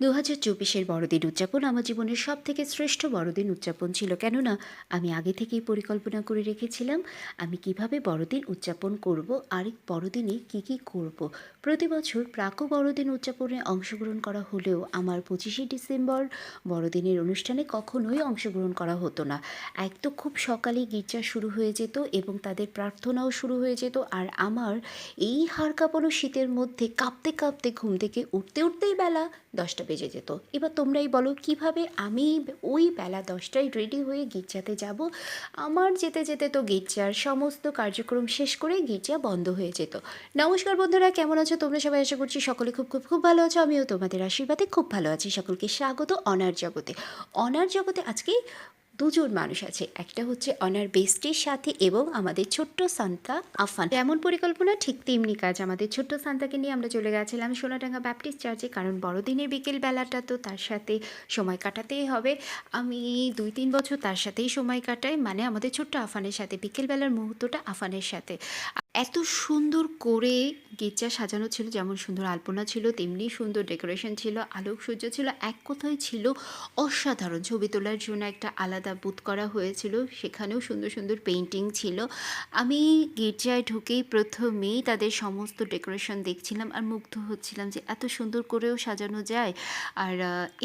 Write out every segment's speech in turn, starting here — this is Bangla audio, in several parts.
দু হাজার চব্বিশের বড়দিন উদযাপন আমার জীবনের সব থেকে শ্রেষ্ঠ বড়দিন উদযাপন ছিল। কেননা, আমি আগে থেকেই পরিকল্পনা করে রেখেছিলাম, আমি কীভাবে বড়দিন উদযাপন করব আর বড়দিনে কী কী করব। প্রতি বছর প্রাকও বড়দিন উদযাপনে অংশগ্রহণ করা হলেও আমার পঁচিশে ডিসেম্বর বড়দিনের অনুষ্ঠানে কখনোই অংশগ্রহণ করা হতো না। এক তো খুব সকালে গির্জা শুরু হয়ে যেত এবং তাদের প্রার্থনাও শুরু হয়ে যেত, আর আমার এই হাড় কাঁপানো শীতের মধ্যে কাঁপতে কাঁপতে ঘুম থেকে উঠতে উঠতেই বেলা দশটা বেজে যেত। এবার তোমরাই বলো, কীভাবে আমি ওই বেলা দশটায় রেডি হয়ে গির্জাতে যাব? আমার যেতে যেতে তো গির্জার সমস্ত কার্যক্রম শেষ করে গির্জা বন্ধ হয়ে যেত। নমস্কার বন্ধুরা, কেমন আছো তোমরা? সবাই আশা করছি সকলে খুব খুব খুব ভালো আছো। আমিও তোমাদের আশীর্বাদে খুব ভালো আছি। সকলকে স্বাগত অনার জগতে। অনার জগতে আজকে দুজন মানুষ আছে। একটা হচ্ছে অনার বেস্টের সাথে এবং আমাদের ছোট্ট সান্তা আফান। এমন পরিকল্পনা, ঠিক তেমনি কাজ। আমাদের ছোট্ট সান্তাকে নিয়ে আমরা চলে গেছিলাম সোনাডাঙ্গা ব্যাপটিস্ট চার্চে কারণ বড়দিনের বিকেল বেলাটা তো তার সাথে সময় কাটাতেই হবে। আমি দুই তিন বছর তার সাথেই সময় কাটাই মানে আমাদের ছোট্ট আফানের সাথে, বিকেলবেলার মুহূর্তটা আফানের সাথে। এত সুন্দর করে গির্জা সাজানো ছিল, যেমন সুন্দর আলপনা ছিল, তেমনি সুন্দর ডেকোরেশন ছিল আলোকসজ্জা ছিল, এক কথায় ছিল অসাধারণ। ছবি তোলার জন্য একটা আলাদা বুথ করা হয়েছিল, সেখানেও সুন্দর সুন্দর পেন্টিং ছিল। আমি গির্জায় ঢুকেই প্রথমেই তাদের সমস্ত ডেকোরেশন দেখছিলাম আর মুগ্ধ হচ্ছিলাম যে এত সুন্দর করেও সাজানো যায়। আর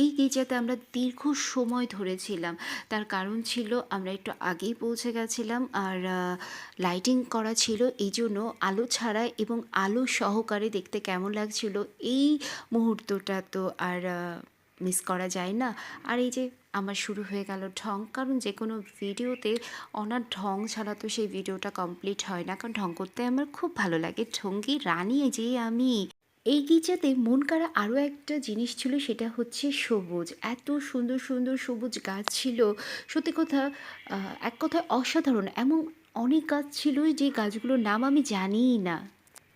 এই গির্জাতে আমরা দীর্ঘ সময় ধরেছিলাম। তার কারণ ছিল আমরা একটু আগেই পৌঁছে গেছিলাম আর লাইটিং করা ছিল, এই জন্য আলো ছাড়া এবং আলো সহকারে দেখতে কেমন লাগছিল এই মুহূর্তটা তো আর মিস করা যায় না। আর এই যে আমার শুরু হয়ে গেল ঢং, কারণ যে কোনো ভিডিওতে অনার ঢং ছাড়া তো সেই ভিডিওটা কমপ্লিট হয় না। কারণ ঢং করতে আমার খুব ভালো লাগে। ঢঙ্গি রানী যে আমি। এই গির্জাতে মন কাড়া আরও একটা জিনিস ছিল, সেটা হচ্ছে সবুজ। এত সুন্দর সুন্দর সবুজ গাছ ছিল। সত্যি কথা এক কথায় অসাধারণ। এমন অনেক গাছ ছিল যে গাছগুলোর নাম আমি জানিই না।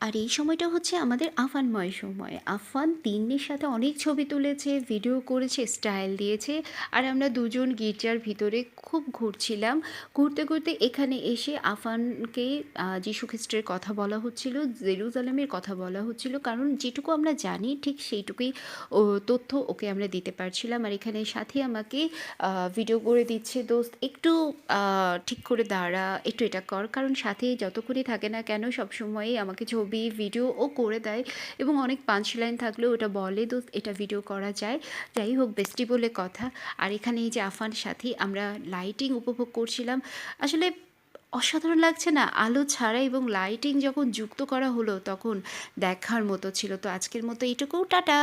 আর এই সময়টা হচ্ছে আমাদের আফানময় সময়। আফান তিন্নির সাথে অনেক ছবি তুলেছে ভিডিও করেছে স্টাইল দিয়েছে। আর আমরা দুজন গির্জার ভিতরে খুব ঘুরছিলাম। ঘুরতে ঘুরতে এখানে এসে আফানকে যীশু খ্রিস্টের কথা বলা হচ্ছিল, জেরুজালেমের কথা বলা হচ্ছিল। কারণ যেটুকু আমরা জানি, ঠিক সেইটুকুই তথ্য ওকে আমরা দিতে পারছিলাম। আর এখানে সাথে আমাকে ভিডিও করে দিচ্ছে, দোস্ত, একটু ঠিক করে দাঁড়া, একটু এটা কর। কারণ সাথে যতক্ষণই থাকে না কেন, সবসময়ই আমাকে ছবি ভিডিও ভিডিওও করে দেয় এবং অনেক পাঁচ লাইন থাকলেও ওটা বলে তো এটা ভিডিও করা যায়। যাই হোক বেস্টি বলে কথা। আর এখানে এই যে আফান সাথে, আমরা লাইটিং উপভোগ করছিলাম। আসলে অসাধারণ লাগছে না? আলো ছাড়া এবং লাইটিং যখন যুক্ত করা হলো, তখন দেখার মতো ছিল। তো আজকের মতো এইটুকু টাটা!